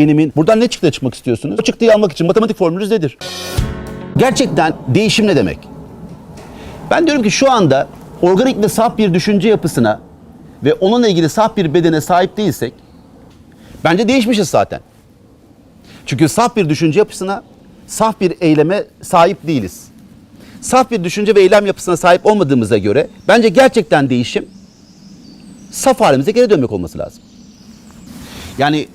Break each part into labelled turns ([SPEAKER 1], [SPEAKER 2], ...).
[SPEAKER 1] Beynimin buradan ne çıktıya çıkmak istiyorsunuz? O çıktıyı almak için matematik formülünüz nedir? Gerçekten değişim ne demek? Ben diyorum ki şu anda organik ve saf bir düşünce yapısına ve onunla ilgili saf bir bedene sahip değilsek bence değişmişiz zaten. Çünkü saf bir düşünce yapısına, saf bir eyleme sahip değiliz. Saf bir düşünce ve eylem yapısına sahip olmadığımıza göre bence gerçekten değişim saf halimize geri dönmek olması lazım. Yani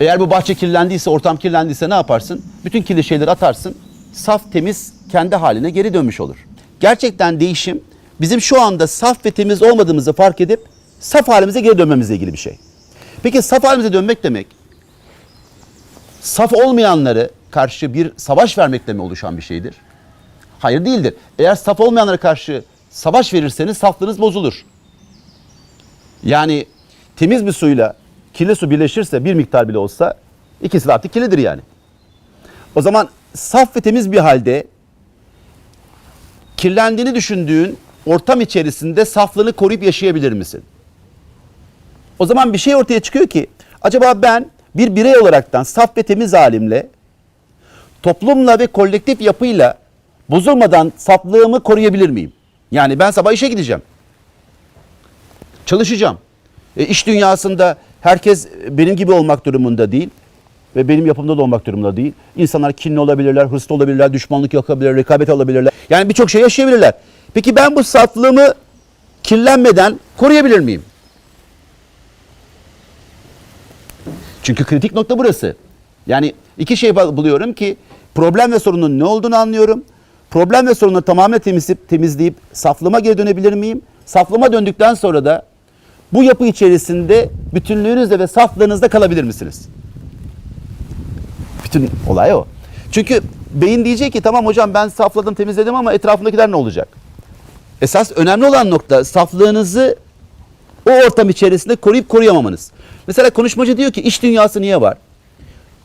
[SPEAKER 1] eğer bu bahçe kirlendiyse, ortam kirlendiyse ne yaparsın? Bütün kirli şeyleri atarsın. Saf, temiz, kendi haline geri dönmüş olur. Gerçekten değişim bizim şu anda saf ve temiz olmadığımızı fark edip saf halimize geri dönmemizle ilgili bir şey. Peki saf halimize dönmek demek saf olmayanları karşı bir savaş vermekle mi oluşan bir şeydir? Hayır değildir. Eğer saf olmayanlara karşı savaş verirseniz saflığınız bozulur. Yani temiz bir suyla kirli su birleşirse bir miktar bile olsa ikisi de artık kirlidir yani. O zaman saf ve temiz bir halde kirlendiğini düşündüğün ortam içerisinde saflığını koruyup yaşayabilir misin? O zaman bir şey ortaya çıkıyor ki acaba ben bir birey olaraktan saf ve temiz halimle toplumla ve kolektif yapıyla bozulmadan saflığımı koruyabilir miyim? Yani ben sabah işe gideceğim. Çalışacağım. E, iş dünyasında herkes benim gibi olmak durumunda değil ve benim yapımda da olmak durumunda değil. İnsanlar kinli olabilirler, hırslı olabilirler, düşmanlık yapabilirler, rekabet olabilirler. Yani birçok şey yaşayabilirler. Peki ben bu saflığımı kirlenmeden koruyabilir miyim? Çünkü kritik nokta burası. Yani iki şey buluyorum ki problem ve sorunun ne olduğunu anlıyorum. Problem ve sorunu tamamen temizleyip, temizleyip saflığıma geri dönebilir miyim? Saflığıma döndükten sonra da bu yapı içerisinde bütünlüğünüzde ve saflığınızda kalabilir misiniz? Bütün olay o. Çünkü beyin diyecek ki tamam hocam ben safladım temizledim ama etrafındakiler ne olacak? Esas önemli olan nokta saflığınızı o ortam içerisinde koruyup koruyamamanız. Mesela konuşmacı diyor ki iş dünyası niye var?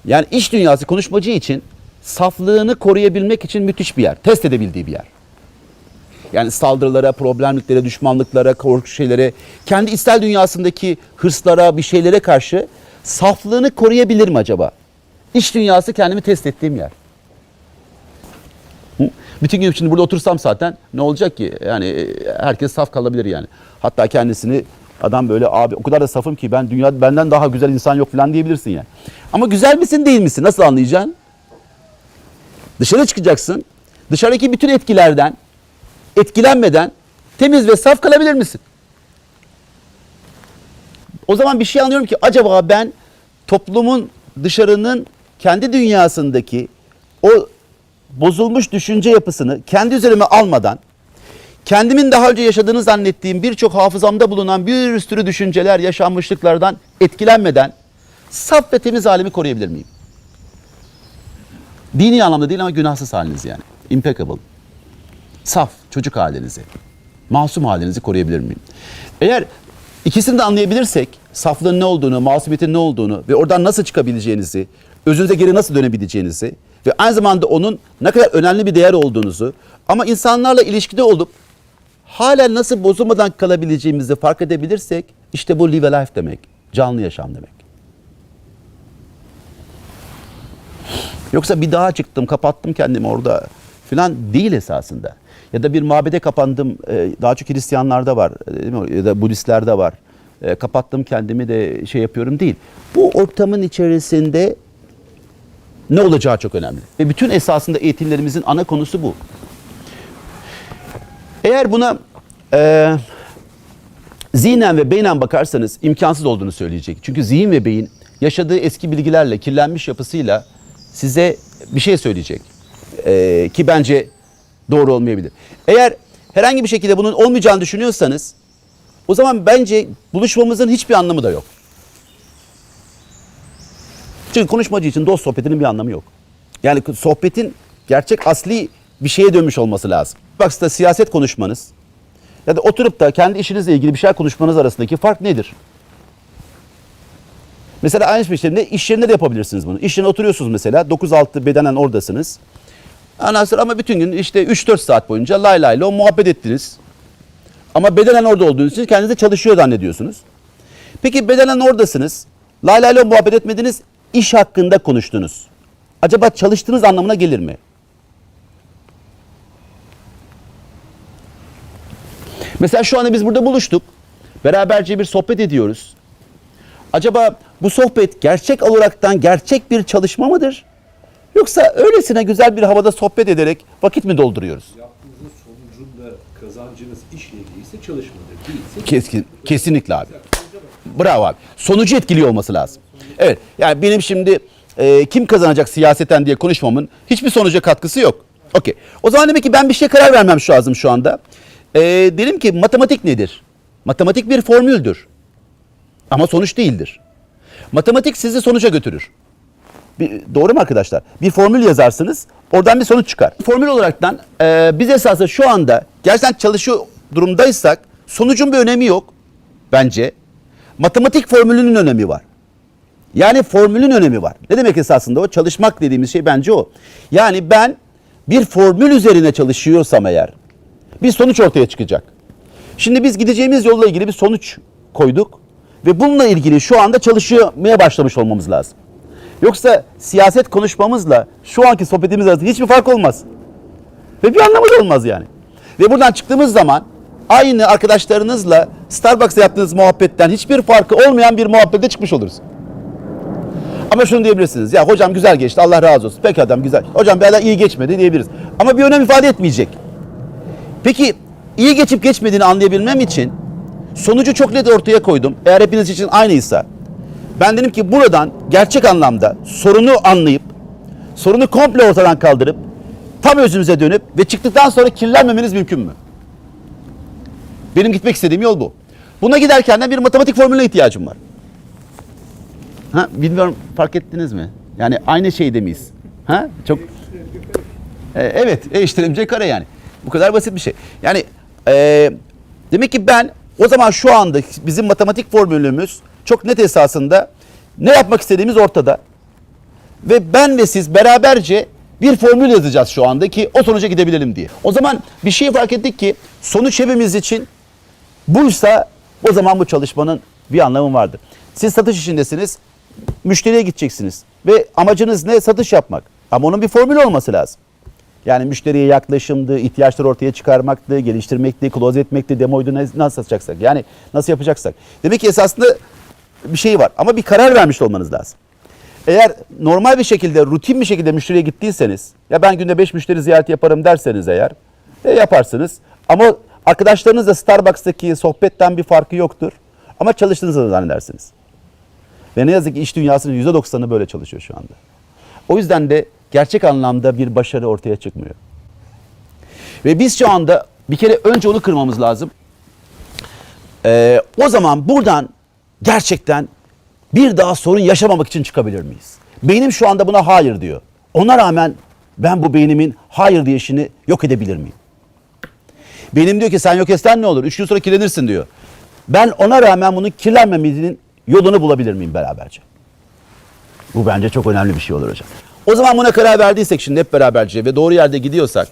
[SPEAKER 1] Yani iş dünyası konuşmacı için saflığını koruyabilmek için müthiş bir yer. Test edebildiği bir yer. Yani saldırılara, problemliklere, düşmanlıklara, korku şeylere, kendi içsel dünyasındaki hırslara, bir şeylere karşı saflığını koruyabilir mi acaba? İş dünyası kendimi test ettiğim yer. Bütün gün şimdi burada otursam zaten ne olacak ki? Yani e, herkes saf kalabilir yani. Hatta kendisini adam böyle abi o kadar da safım ki ben dünyada benden daha güzel insan yok falan diyebilirsin yani. Ama güzel misin değil misin? Nasıl anlayacaksın? Dışarı çıkacaksın. Dışarıdaki bütün etkilerden etkilenmeden temiz ve saf kalabilir misin? O zaman bir şey anlıyorum ki acaba ben toplumun dışarının kendi dünyasındaki o bozulmuş düşünce yapısını kendi üzerime almadan kendimin daha önce yaşadığını zannettiğim birçok hafızamda bulunan bir sürü düşünceler, yaşanmışlıklardan etkilenmeden saf ve temiz halimi koruyabilir miyim? Dini anlamda değil ama günahsız haliniz yani. Impeccable. Saf, çocuk halinizi, masum halinizi koruyabilir miyim? Eğer ikisini de anlayabilirsek, saflığın ne olduğunu, masumiyetin ne olduğunu ve oradan nasıl çıkabileceğinizi, özünüze geri nasıl dönebileceğinizi ve aynı zamanda onun ne kadar önemli bir değer olduğunuzu ama insanlarla ilişkide olup hala nasıl bozulmadan kalabileceğimizi fark edebilirsek işte bu live life demek. Canlı yaşam demek. Yoksa bir dağa çıktım, kapattım kendimi orada falan değil esasında. Ya da bir mabede kapandım, e, daha çok Hristiyanlarda var, e, ya da Budistlerde var. E, Kapattım kendimi de şey yapıyorum değil. Bu ortamın içerisinde ne olacağı çok önemli. Ve bütün esasında eğitimlerimizin ana konusu bu. Eğer buna e, zihnen ve beynen bakarsanız imkansız olduğunu söyleyecek. Çünkü zihin ve beyin yaşadığı eski bilgilerle, kirlenmiş yapısıyla size bir şey söyleyecek. E, ki bence doğru olmayabilir. Eğer herhangi bir şekilde bunun olmayacağını düşünüyorsanız o zaman bence buluşmamızın hiçbir anlamı da yok. Çünkü konuşmacı için dost sohbetinin bir anlamı yok. Yani sohbetin gerçek asli bir şeye dönmüş olması lazım. Bak size siyaset konuşmanız ya da oturup da kendi işinizle ilgili bir şey konuşmanız arasındaki fark nedir? Mesela aynı ne iş yerinde de yapabilirsiniz bunu. İş yerine oturuyorsunuz mesela 9-6 bedenen oradasınız. Sonra ama bütün gün işte 3-4 saat boyunca lay lay lo muhabbet ettiniz. Ama bedenen orada olduğunuz için kendinizi çalışıyor zannediyorsunuz. Peki bedenen oradasınız. Lay lay muhabbet etmediniz. iş hakkında konuştunuz. Acaba çalıştığınız anlamına gelir mi? Mesela şu anda biz burada buluştuk. Beraberce bir sohbet ediyoruz. Acaba bu sohbet gerçek olaraktan gerçek bir çalışma mıdır? Yoksa öylesine güzel bir havada sohbet ederek vakit mi dolduruyoruz?
[SPEAKER 2] yaptığınızın sonucunda kazancınız işle ilgiliyse çalışmadır. Değilse
[SPEAKER 1] Keskin, kesinlikle abi. Bravo abi. Sonucu etkiliyor olması lazım. Evet. Yani benim şimdi e, kim kazanacak siyaseten diye konuşmamın hiçbir sonuca katkısı yok. Okey. O zaman demek ki ben bir şeye karar vermem şu lazım şu anda. E, dedim ki matematik nedir? Matematik bir formüldür. Ama sonuç değildir. Matematik sizi sonuca götürür. Bir, doğru mu arkadaşlar? Bir formül yazarsınız, oradan bir sonuç çıkar. Formül olaraktan e, biz esasında şu anda gerçekten çalışıyor durumdaysak sonucun bir önemi yok bence. Matematik formülünün önemi var. Yani formülün önemi var. Ne demek esasında o? Çalışmak dediğimiz şey bence o. Yani ben bir formül üzerine çalışıyorsam eğer bir sonuç ortaya çıkacak. Şimdi biz gideceğimiz yolla ilgili bir sonuç koyduk ve bununla ilgili şu anda çalışmaya başlamış olmamız lazım. Yoksa siyaset konuşmamızla şu anki sohbetimiz arasında hiçbir fark olmaz. Ve bir anlamı da olmaz yani. Ve buradan çıktığımız zaman aynı arkadaşlarınızla Starbucks'ta yaptığınız muhabbetten hiçbir farkı olmayan bir muhabbete çıkmış oluruz. Ama şunu diyebilirsiniz. Ya hocam güzel geçti. Allah razı olsun. Peki adam güzel. Hocam bir iyi geçmedi diyebiliriz. Ama bir önem ifade etmeyecek. Peki iyi geçip geçmediğini anlayabilmem için sonucu çok net ortaya koydum. Eğer hepiniz için aynıysa ben dedim ki buradan gerçek anlamda sorunu anlayıp sorunu komple ortadan kaldırıp tam özümüze dönüp ve çıktıktan sonra kirlenmemeniz mümkün mü? Benim gitmek istediğim yol bu. Buna giderken de bir matematik formülüne ihtiyacım var. Ha, bilmiyorum fark ettiniz mi? Yani aynı şeyde miyiz? Ha? Çok e, evet, e işlerimce kare yani. Bu kadar basit bir şey. Yani e, demek ki ben o zaman şu anda bizim matematik formülümüz çok net esasında ne yapmak istediğimiz ortada. Ve ben ve siz beraberce bir formül yazacağız şu anda ki o sonuca gidebilelim diye. O zaman bir şey fark ettik ki sonuç hepimiz için buysa o zaman bu çalışmanın bir anlamı vardır. Siz satış işindesiniz, müşteriye gideceksiniz ve amacınız ne? Satış yapmak. Ama onun bir formülü olması lazım. Yani müşteriye yaklaşımdı, ihtiyaçları ortaya çıkarmaktı, geliştirmekti, close etmekti, demoydu nasıl satacaksak. Yani nasıl yapacaksak. Demek ki esasında bir şey var ama bir karar vermiş olmanız lazım. Eğer normal bir şekilde, rutin bir şekilde müşteriye gittiyseniz, ya ben günde 5 müşteri ziyareti yaparım derseniz eğer, e, yaparsınız. Ama arkadaşlarınızla Starbucks'taki sohbetten bir farkı yoktur. Ama çalıştığınızı da zannedersiniz. Ve ne yazık ki iş dünyasının %90'ı böyle çalışıyor şu anda. O yüzden de gerçek anlamda bir başarı ortaya çıkmıyor. Ve biz şu anda bir kere önce onu kırmamız lazım. Ee, o zaman buradan gerçekten bir daha sorun yaşamamak için çıkabilir miyiz? Beynim şu anda buna hayır diyor. Ona rağmen ben bu beynimin hayır diyişini yok edebilir miyim? Benim diyor ki sen yok etsen ne olur? Üç gün sonra kirlenirsin diyor. Ben ona rağmen bunun kirlenmemesinin yolunu bulabilir miyim beraberce? Bu bence çok önemli bir şey olur hocam. O zaman buna karar verdiysek şimdi hep beraberce ve doğru yerde gidiyorsak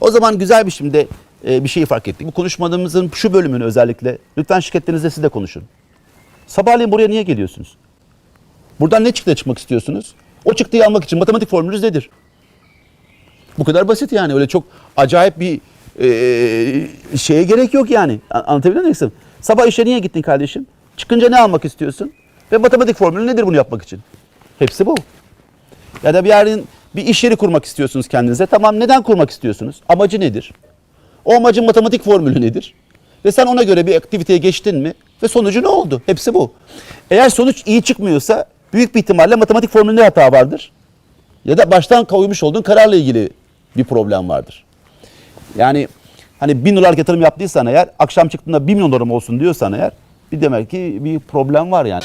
[SPEAKER 1] o zaman güzel bir şimdi e, bir şeyi fark ettik. Bu konuşmadığımızın şu bölümünü özellikle lütfen şirketlerinizde siz de konuşun. Sabahleyin buraya niye geliyorsunuz? Buradan ne çıktı çıkmak istiyorsunuz? O çıktıyı almak için matematik formülünüz nedir? Bu kadar basit yani. Öyle çok acayip bir e, şeye gerek yok yani. Anlatabiliyor muyum? Sabah işe niye gittin kardeşim? Çıkınca ne almak istiyorsun? Ve matematik formülü nedir bunu yapmak için? Hepsi bu. Ya da bir yerin bir iş yeri kurmak istiyorsunuz kendinize. Tamam neden kurmak istiyorsunuz? Amacı nedir? O amacın matematik formülü nedir? Ve sen ona göre bir aktiviteye geçtin mi? Ve sonucu ne oldu? Hepsi bu. Eğer sonuç iyi çıkmıyorsa büyük bir ihtimalle matematik formülünde hata vardır. Ya da baştan koymuş olduğun kararla ilgili bir problem vardır. Yani hani bin dolar yatırım yaptıysan eğer akşam çıktığında bir milyon dolarım olsun diyorsan eğer bir demek ki bir problem var yani.